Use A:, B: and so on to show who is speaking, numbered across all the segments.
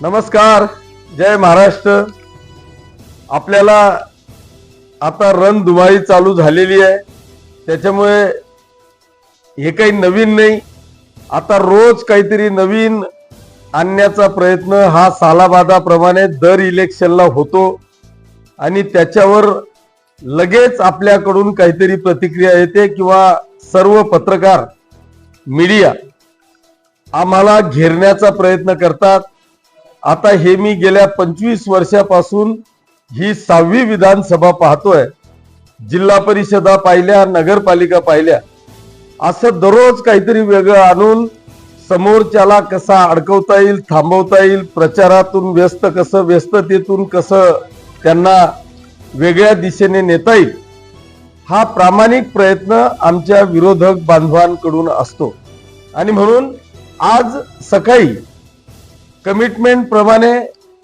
A: नमस्कार जय महाराष्ट्र. आपल्याला आता रणधुमाळी चालू झालेली आहे. त्याच्यामुळे हे काही नवीन नाही. आता रोज काहीतरी नवीन आणण्याचा प्रयत्न हा सालाबादाप्रमाणे दर इलेक्शनला होतो. आणि त्याच्यावर लगेच आपल्याकडून काहीतरी प्रतिक्रिया येते किंवा सर्व पत्रकार मीडिया आम्हाला घेरण्याचा प्रयत्न करतात. आता हे मी गेल्या पंचवीस वर्षापासून ही सहावी विधानसभा पाहतोय. जिल्हा परिषदा पाहिल्या नगरपालिका पाहिल्या. असं दररोज काहीतरी वेगळं आणून समोरच्याला कसा अडकवता येईल थांबवता येईल प्रचारातून व्यस्त कसं व्यस्ततेतून कसं त्यांना वेगळ्या दिशेने नेता येईल हा प्रामाणिक प्रयत्न आमच्या विरोधक बांधवांकडून असतो. आणि म्हणून आज सकाळी कमिटमेंट प्रमाणे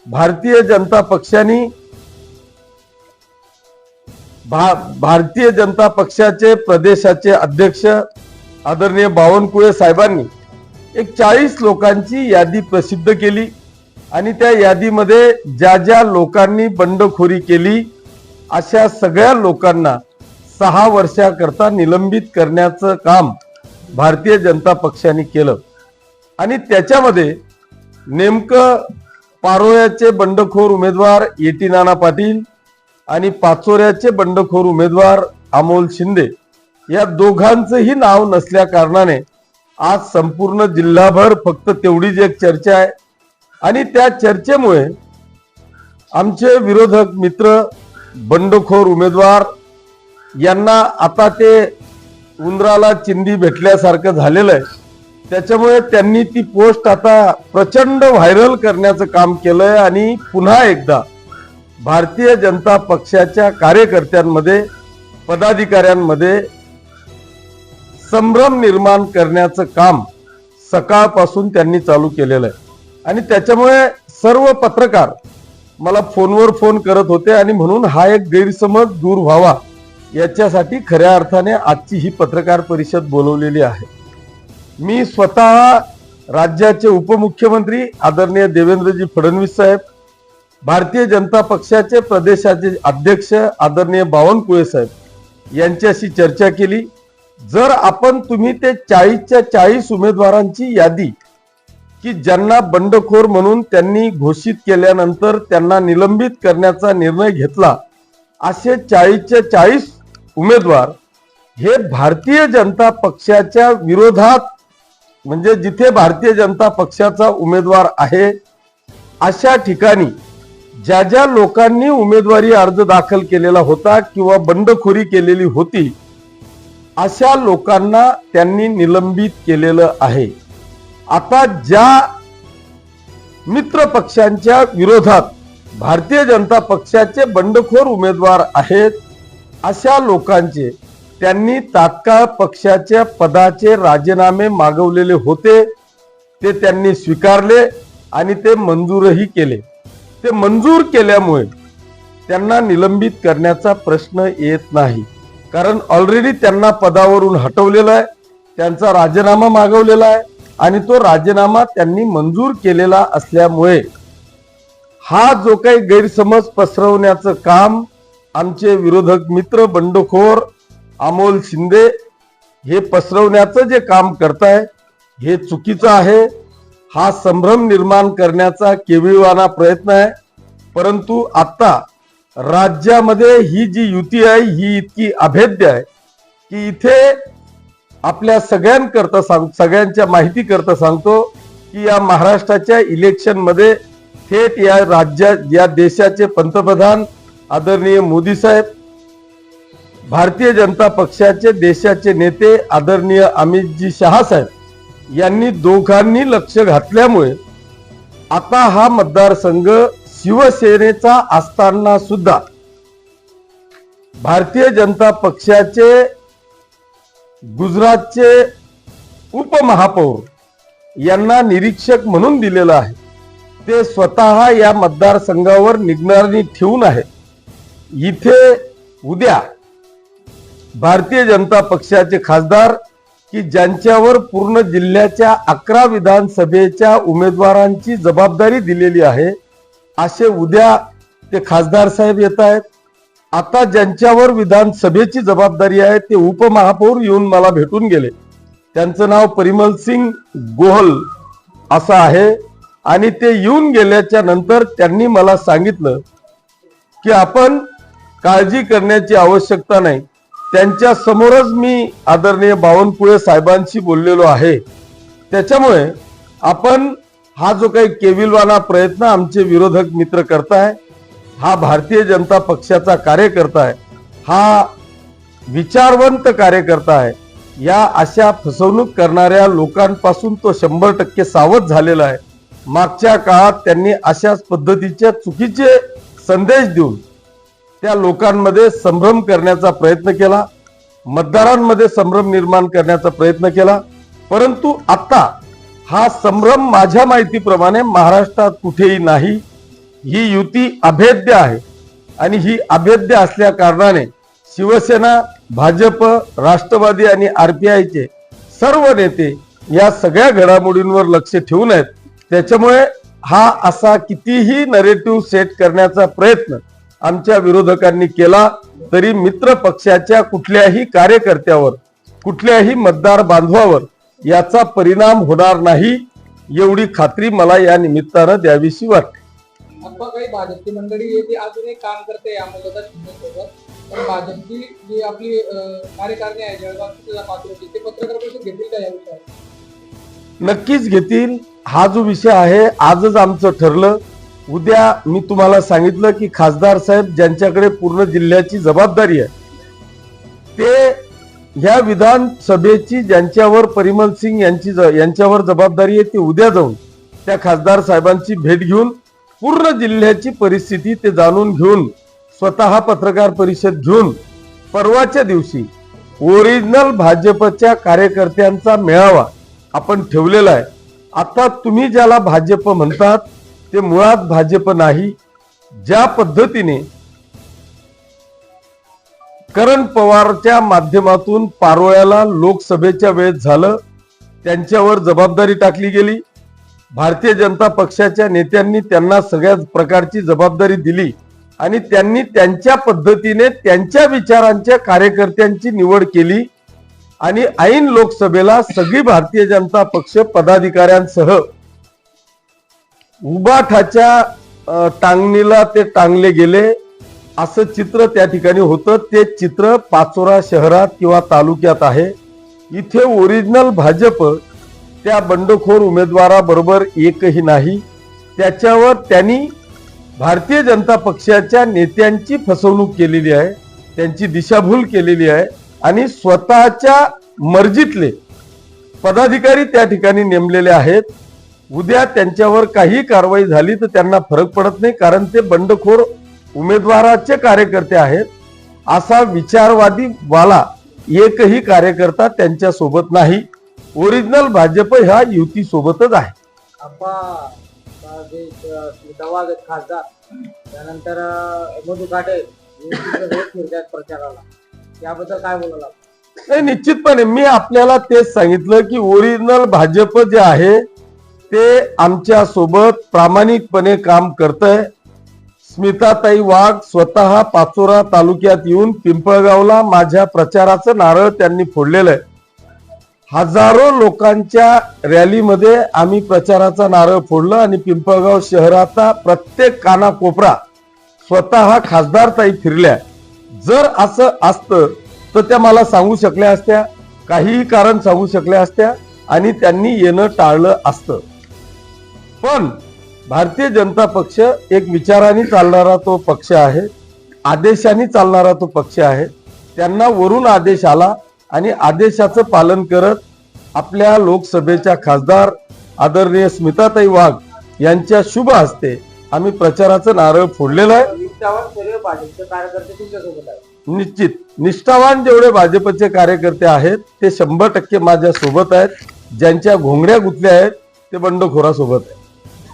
A: भारतीय जनता पक्षाने भा भारतीय जनता पक्षाचे प्रदेशाचे अध्यक्ष आदरणीय बावनकुळे साहेबांनी एक चाळीस लोकांची यादी प्रसिद्ध केली आणि त्या यादीमध्ये ज्या ज्या लोकांनी बंडखोरी केली अशा सगळ्या लोकांना सहा वर्षाकरता निलंबित करण्याचं काम भारतीय जनता पक्षाने केलं. आणि त्याच्यामध्ये नेमकं पारोळ्याचे बंडखोर उमेदवार येटी नाना पाटील आणि पाचोऱ्याचे बंडखोर उमेदवार अमोल शिंदे या दोघांचंही नाव नसल्या कारणाने आज संपूर्ण जिल्हाभर फक्त तेवढीच एक चर्चा आहे. आणि त्या चर्चेमुळे आमचे विरोधक मित्र बंडखोर उमेदवार यांना आता ते उंदराला चिंदी भेटल्यासारखं झालेलं आहे. त्याच्यामुळे त्यांनी ती पोस्ट आता प्रचंड व्हायरल करण्याचं काम केलंय आणि पुन्हा एकदा भारतीय जनता पक्षाच्या कार्यकर्त्यांमध्ये पदाधिकाऱ्यांमध्ये संभ्रम निर्माण करण्याचं काम सकाळपासून त्यांनी चालू केलेलं आहे. आणि त्याच्यामुळे सर्व पत्रकार मला फोनवर फोन करत होते आणि म्हणून हा एक गैरसमज दूर व्हावा याच्यासाठी खऱ्या अर्थाने आजची ही पत्रकार परिषद बोलवलेली आहे. मी स्वतः राज्याचे उपमुख्यमंत्री आदरणीय देवेंद्रजी फडणवीस साहेब भारतीय जनता पक्षाचे प्रदेशाचे अध्यक्ष आदरणीय बावनकुळे साहेब यांच्याशी चर्चा केली. जर आपण तुम्ही ते चाळीसच्या चाळीस उमेदवारांची यादी की ज्यांना बंडखोर म्हणून त्यांनी घोषित केल्यानंतर त्यांना निलंबित करण्याचा निर्णय घेतला असे चाळीसच्या चाळीस उमेदवार हे भारतीय जनता पक्षाच्या विरोधात म्हणजे जिथे भारतीय जनता पक्षाचा उमेदवार आहे अशा ठिकाणी ज्या ज्या लोकांनी उमेदवारी अर्ज दाखल केलेला होता किंवा बंडखोरी केलेली होती अशा लोकांना त्यांनी निलंबित केलेलं आहे. आता ज्या मित्र पक्षांच्या विरोधात भारतीय जनता पक्षाचे बंडखोर उमेदवार आहेत अशा लोकांचे त्यांनी तात्काळ पक्षाच्या पदाचे राजीनामे मागवलेले होते. ते त्यांनी स्वीकारले आणि ते मंजूरही केले. ते मंजूर केल्यामुळे त्यांना निलंबित करण्याचा प्रश्न येत नाही. कारण ऑलरेडी त्यांना पदावरून हटवलेला आहे त्यांचा राजीनामा मागवलेला आहे आणि तो राजीनामा त्यांनी मंजूर केलेला असल्यामुळे हा जो काही गैरसमज पसरवण्याचं काम आमचे विरोधक मित्र बंडखोर अमोल शिंदे हे पसरवण्याचं जे काम करताय हे चुकीचं आहे. हा संभ्रम निर्माण करण्याचा केविळवाना प्रयत्न आहे. परंतु आत्ता राज्यामध्ये ही जी युती आहे ही इतकी अभेद्य आहे की इथे आपल्या सगळ्यांकरता सांग सगळ्यांच्या माहिती करता सांगतो की या महाराष्ट्राच्या इलेक्शनमध्ये थेट या राज्या या देशाचे पंतप्रधान आदरणीय मोदी साहेब भारतीय जनता पक्षाचे देशाचे नेते आदरणीय अमितजी शहा साहेब यांनी दोघांनी लक्ष घातल्यामुळे आता हा मतदारसंघ शिवसेनेचा असताना सुद्धा भारतीय जनता पक्षाचे गुजरातचे उपमहापौर यांना निरीक्षक म्हणून दिलेलं आहे. ते स्वतः या मतदारसंघावर निगराणी ठेवून आहे इथे उद्या भारतीय जनता पक्षाचे खासदार की ज्यांच्यावर पूर्ण जिल्ह्याच्या अकरा विधानसभेच्या उमेदवारांची जबाबदारी दिलेली आहे असे उद्या ते खासदार साहेब येत आहेत. आता ज्यांच्यावर विधानसभेची जबाबदारी आहे ते उपमहापौर येऊन मला भेटून गेले. त्यांचं नाव परिमल सिंग गोहल असं आहे. आणि ते येऊन गेल्याच्यानंतर त्यांनी मला सांगितलं की आपण काळजी करण्याची आवश्यकता नाही. त्यांच्या समोरच मी आदरणीय बावनकुळे साहेबांशी बोललेलो आहे. त्याच्यामुळे आपण हा जो काही केविलवाना प्रयत्न आमचे विरोधक मित्र करताय हा भारतीय जनता पक्षाचा कार्यकर्ता आहे हा विचारवंत कार्यकर्ता आहे या अशा फसवणूक करणाऱ्या लोकांपासून तो शंभर टक्के सावध झालेला आहे. मागच्या काळात त्यांनी अशाच पद्धतीच्या चुकीचे संदेश देऊन त्या लोकांमध्ये संभ्रम करण्याचा प्रयत्न केला मतदारांमध्ये संभ्रम निर्माण करण्याचा प्रयत्न केला. परंतु आता हा संभ्रम माझ्या माहितीप्रमाणे महाराष्ट्रात कुठेही नाही. ही युती अभेद्य आहे आणि ही अभेद्य असल्या कारणाने शिवसेना भाजप राष्ट्रवादी आणि आरपीआयचे सर्व नेते या सगळ्या घडामोडींवर लक्ष ठेवून आहेत त्याच्यामुळे हा असा कितीही नरेटिव्ह सेट करण्याचा प्रयत्न आमच्या विरोधकांनी केला तरी मित्र पक्षाच्या कुठल्याही कार्यकर्त्यावर कुठल्याही मतदार बांधवावर याचा परिणाम होणार नाही एवढी खात्री मला या निमित्तानं द्यावीशी वाटते.
B: काही भाजपची मंडळी अजूनही काम करते या पण भाजपची जी आपली अं, कार्यकारिणी आहे जळगाव पात्रची ते पत्रकार परिषद घेतील का या विषयावर?
A: नक्कीच घेतील. हा जो विषय आहे आजच आमचं ठरलं. उद्या मी तुम्हाला सांगितलं की खासदार साहेब ज्यांच्याकडे पूर्ण जिल्ह्याची जबाबदारी आहे ते ह्या विधानसभेची ज्यांच्यावर परिमल सिंग यांची ज- यांच्यावर जबाबदारी आहे ती उद्या जाऊन त्या खासदार साहेबांची भेट घेऊन पूर्ण जिल्ह्याची परिस्थिती ते जाणून घेऊन स्वतः पत्रकार परिषद घेऊन परवाच्या दिवशी ओरिजिनल भाजपच्या कार्यकर्त्यांचा मेळावा आपण ठेवलेला आहे. आता तुम्ही ज्याला भाजप म्हणतात ते मुळात भाजप नाही ज्या पद्धतीने करण पवारच्या माध्यमातून पारोळ्याला लोकसभेच्या वेळेत झालं त्यांच्यावर जबाबदारी टाकली गेली. भारतीय जनता पक्षाच्या नेत्यांनी त्यांना सगळ्या प्रकारची जबाबदारी दिली आणि त्यांनी त्यांच्या पद्धतीने त्यांच्या विचारांच्या कार्यकर्त्यांची निवड केली आणि ऐन लोकसभेला सगळी भारतीय जनता पक्ष पदाधिकाऱ्यांसह उबाठाच्या टांगणीला ते टांगले गेले. असं चित्र त्या ठिकाणी होतं. ते चित्र पाचोरा शहरात किंवा तालुक्यात आहे. इथे ओरिजिनल भाजप त्या बंडखोर उमेदवाराबरोबर एकही नाही. त्याच्यावर त्यांनी भारतीय जनता पक्षाच्या नेत्यांची फसवणूक केलेली आहे. त्यांची दिशाभूल केलेली आहे. आणि स्वतःच्या मर्जीतले पदाधिकारी त्या ठिकाणी नेमलेले आहेत. उद्या त्यांच्यावर काही कारवाई झाली तर त्यांना फरक पडत नाही कारण ते बंडखोर उमेदवाराचे कार्यकर्ते आहेत. असा विचारवादी वाला एकही कार्यकर्ता त्यांच्यासोबत नाही. ओरिजिनल भाजप ह्या युती सोबतच आहे.
C: खासदार. त्यानंतर मधु काटे प्रचाराला. याबद्दल काय बोलायला
A: नाही निश्चितपणे मी आपल्याला तेच सांगितलं की ओरिजिनल भाजप जे आहे ते आमच्यासोबत प्रामाणिकपणे काम करत आहे स्मिताताई वाघ स्वतः पाचोरा तालुक्यात येऊन पिंपळगावला माझ्या प्रचाराचं नारळ त्यांनी फोडलेलं आहे. हजारो लोकांच्या रॅलीमध्ये आम्ही प्रचाराचा नारळ फोडलं आणि पिंपळगाव शहराचा प्रत्येक कानाकोपरा स्वतः खासदार ताई फिरल्या. जर असं असतं तर त्या मला सांगू शकल्या असत्या काहीही कारण सांगू शकल्या असत्या आणि त्यांनी येणं टाळलं असतं. पण भारतीय जनता पक्ष एक विचाराने चालणारा तो पक्ष आहे आदेशाने चालणारा तो पक्ष आहे. त्यांना वरून आदेश आला आणि आदेशाचं पालन करत आपल्या लोकसभेच्या खासदार आदरणीय स्मिताताई वाघ यांच्या शुभ हस्ते आम्ही प्रचाराचं नारळ फोडलेलं आहे. निश्चित. निष्ठावान जेवढे भाजपचे कार्यकर्ते आहेत ते शंभर टक्के माझ्या सोबत आहेत. ज्यांच्या घोंगड्या गुंतल्या आहेत ते बंडखोरासोबत आहेत.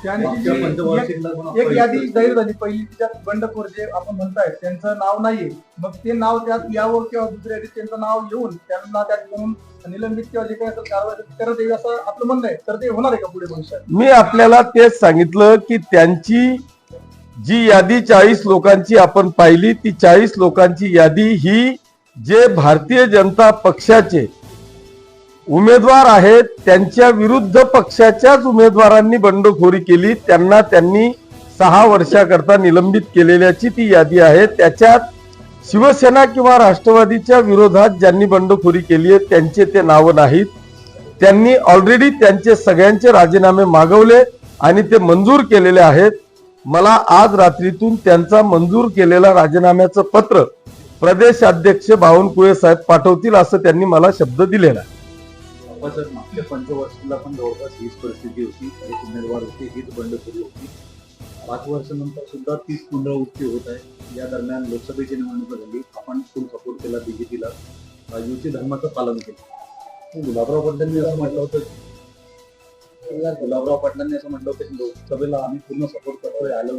D: मागच्या
E: जी-
D: पंचवार्षिकला पण
E: एक-
D: आपण
E: एक यादी. जाहीर झाली. पहिली त्याच्यात बंडखोर जे आपण म्हणताय त्यांचं नाव नाहीये. मग ते नाव त्यात यावं किंवा दुसऱ्या यादीत त्यांचं नाव येऊन त्यांना त्या ठिकाणून निलंबित किंवा जे काही असेल कारवाई करत येईल असं आपलं म्हणणं आहे. तर ते होणार आहे का पुढे भविष्यात?
A: मी आपल्याला तेच सांगितलं की त्यांची जी यादी चाळीस लोकांची आपण पाहिली ती चाळीस लोकांची यादी ही जे भारतीय जनता पक्षाचे उमेदवार आहेत त्यांच्या विरुद्ध पक्षाच्याच उमेदवारांनी बंडखोरी केली. त्यांना त्यांनी सहा वर्षाकरता निलंबित केलेल्याची ती यादी आहे. त्याच्यात शिवसेना किंवा राष्ट्रवादीच्या विरोधात ज्यांनी बंडखोरी केली आहे त्यांचे ते नावं नाहीत. त्यांनी ऑलरेडी त्यांचे सगळ्यांचे राजीनामे मागवले आणि ते मंजूर केलेले आहेत. मला आज रात्रीतून त्यांचा मंजूर केलेला राजीनाम्याचं पत्र प्रदेश अध्यक्ष बावनकुळे साहेब पाठवतील असं त्यांनी मला शब्द दिलेला आहे.
D: खूपच मागच्या पंचवर्षाला पण जवळपास हीच परिस्थिती होती. एक उमेदवार होते हीच बंडखोरी होती. पाच वर्षानंतर सुद्धा तीच पुनरावृत्ती होत आहे. या दरम्यान लोकसभेची निवडणूक झाली. आपण फुल सपोर्ट केला बीजेपीला युती धर्माचं पालन केलं. गुलाबराव पाटलांनी असं म्हटलं होतं. गुलाबराव पाटलांनी असं म्हटलं होतं की लोकसभेला आम्ही पूर्ण सपोर्ट करतोय आलो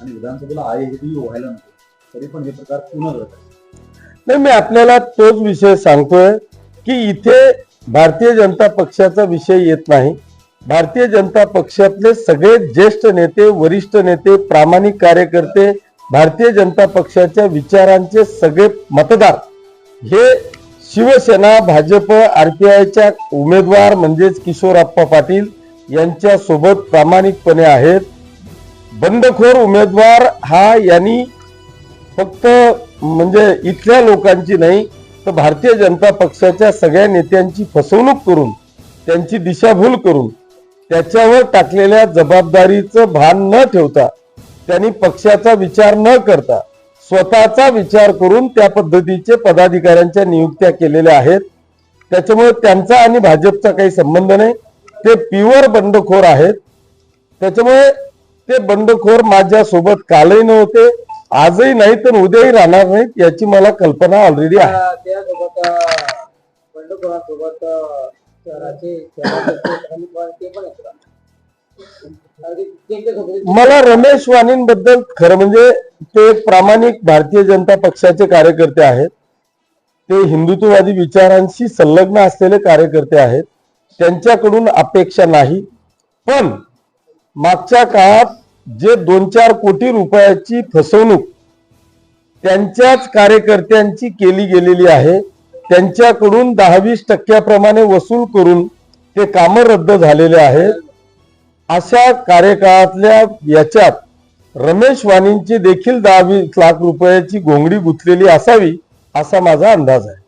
D: आणि विधानसभेला आहे हे व्हायला नको. तरी पण हे प्रकार पुन्हा घडत
A: नाही मी आपल्याला तोच विषय सांगतोय की इथे भारतीय जनता पक्षाचा विषय येत नाही. भारतीय जनता पक्षातले सगळे ज्येष्ठ नेते वरिष्ठ नेते प्रामाणिक कार्यकर्ते भारतीय जनता पक्षाच्या विचारांचे सगळे मतदार. हे शिवसेना भाजप आरपीआयच्या उमेदवार म्हणजेच किशोर अप्पा पाटील यांच्या सोबत प्रामाणिकपणे आहेत. बंडखोर उमेदवार हा यांनी फक्त म्हणजे इथल्या लोकांची नाही तर भारतीय जनता पक्षाच्या सगळ्या नेत्यांची फसवणूक करून त्यांची दिशाभूल करून त्याच्यावर टाकलेल्या जबाबदारीचं भान न ठेवता त्यांनी पक्षाचा विचार न करता स्वतःचा विचार करून त्या पद्धतीचे पदाधिकाऱ्यांच्या नियुक्त्या केलेल्या आहेत. त्याच्यामुळे त्यांचा आणि भाजपचा काही संबंध नाही. ते प्युअर बंडखोर आहेत. त्याच्यामुळे ते बंडखोर माझ्या सोबत कालही नव्हते. आजही नाही तर उद्याही राहणार नाहीत याची मला कल्पना ऑलरेडी आहे. मला रमेश वाणींबद्दल खरं म्हणजे ते एक प्रामाणिक भारतीय जनता पक्षाचे कार्यकर्ते आहेत. ते हिंदुत्ववादी विचारांशी संलग्न असलेले कार्यकर्ते आहेत. त्यांच्याकडून अपेक्षा नाही. पण मागच्या काळात जे दोन चार कोटी रुपयाची फसवणूक त्यांच्याच कार्यकर्त्यांची केली गेलेली आहे त्यांच्याकडून दहा वीस टक्क्याप्रमाणे वसूल करून ते कामं रद्द झालेले आहेत. अशा कार्यकाळातल्या याच्यात रमेश वाणींची देखील दहा वीस लाख रुपयाची घोंगडी गुंतलेली असावी असा माझा अंदाज आहे.